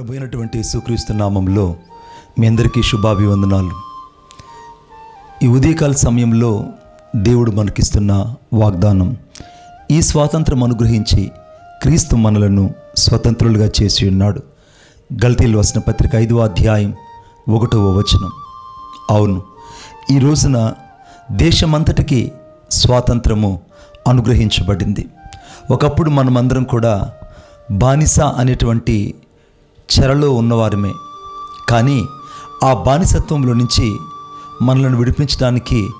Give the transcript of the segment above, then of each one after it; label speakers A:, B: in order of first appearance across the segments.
A: యేసుక్రీస్తు నామంలో మీ అందరికీ శుభాభివందనాలు. ఈ ఉదయకాల సమయంలో దేవుడు మనకిస్తున్న వాగ్దానం ఈ స్వాతంత్రం అనుగ్రహించి క్రీస్తు మనలను స్వతంత్రులుగా చేసి ఉన్నాడు. గల్తీలు వసిన పత్రిక ఐదవ అధ్యాయం ఒకటవ వచనం. అవును ఈ రోజున దేశమంతటికి స్వాతంత్రము అనుగ్రహించబడింది. ఒకప్పుడు మనమందరం కూడా బానిస అనేటువంటి చెరలో ఉన్నవారమే. కానీ ఆ బానిసత్వంలో నుంచి మనలను విడిపించడానికి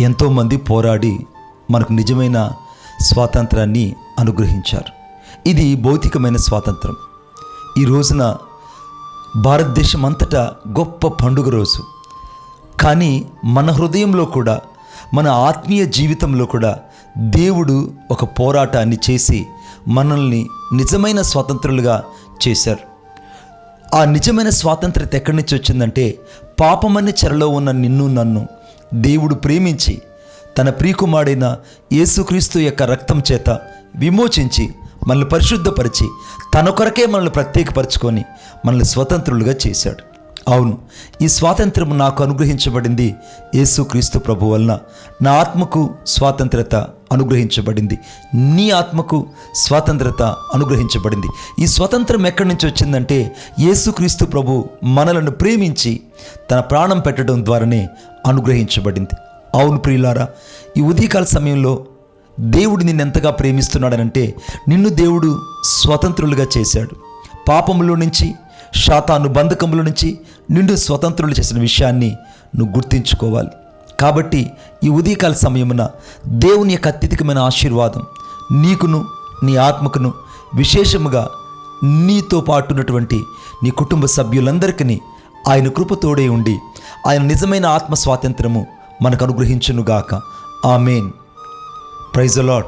A: ఎంతోమంది పోరాడి మనకు నిజమైన స్వాతంత్రాన్ని అనుగ్రహించారు. ఇది భౌతికమైన స్వాతంత్రం. ఈ రోజున భారతదేశం అంతటా గొప్ప పండుగ రోజు. కానీ మన హృదయంలో కూడా మన ఆత్మీయ జీవితంలో కూడా దేవుడు ఒక పోరాటాన్ని చేసి మనల్ని నిజమైన స్వతంత్రులుగా చేశారు. ఆ నిజమైన స్వాతంత్రత ఎక్కడి నుంచి వచ్చిందంటే పాపమని చెరలో ఉన్న నిన్ను నన్ను దేవుడు ప్రేమించి తన ప్రియకుమారైన యేసుక్రీస్తు యొక్క రక్తం చేత విమోచించి మనల్ని పరిశుద్ధపరిచి తన కొరకే మనల్ని ప్రత్యేకపరచుకొని మనల్ని స్వతంత్రులుగా చేశాడు. అవును ఈ స్వాతంత్రం నాకు అనుగ్రహించబడింది యేసుక్రీస్తు ప్రభు వలన. నా ఆత్మకు స్వాతంత్రత అనుగ్రహించబడింది. నీ ఆత్మకు స్వాతంత్రత అనుగ్రహించబడింది. ఈ స్వతంత్రం ఎక్కడి నుంచి వచ్చిందంటే యేసుక్రీస్తు ప్రభు మనలను ప్రేమించి తన ప్రాణం పెట్టడం ద్వారానే అనుగ్రహించబడింది. అవును ప్రియులారా ఈ ఉదయకాల సమయంలో దేవుడు నిన్ను ఎంతగా ప్రేమిస్తున్నాడనంటే నిన్ను దేవుడు స్వతంత్రులుగా చేశాడు. పాపములో నుంచి శాతాను బంధకముల నుంచి నిండు స్వతంత్రులు చేసిన విషయాన్ని నువ్వు గుర్తించుకోవాలి. కాబట్టి ఈ ఉదయకాల సమయమున దేవుని యొక్క అత్యధికమైన ఆశీర్వాదం నీకును నీ ఆత్మకును విశేషముగా నీతో పాటు ఉన్నటువంటి నీ కుటుంబ సభ్యులందరికీ ఆయన కృపతోడే ఉండి ఆయన నిజమైన ఆత్మ స్వాతంత్రము మనకు అనుగ్రహించునుగాక. ఆమెన్. Praise allot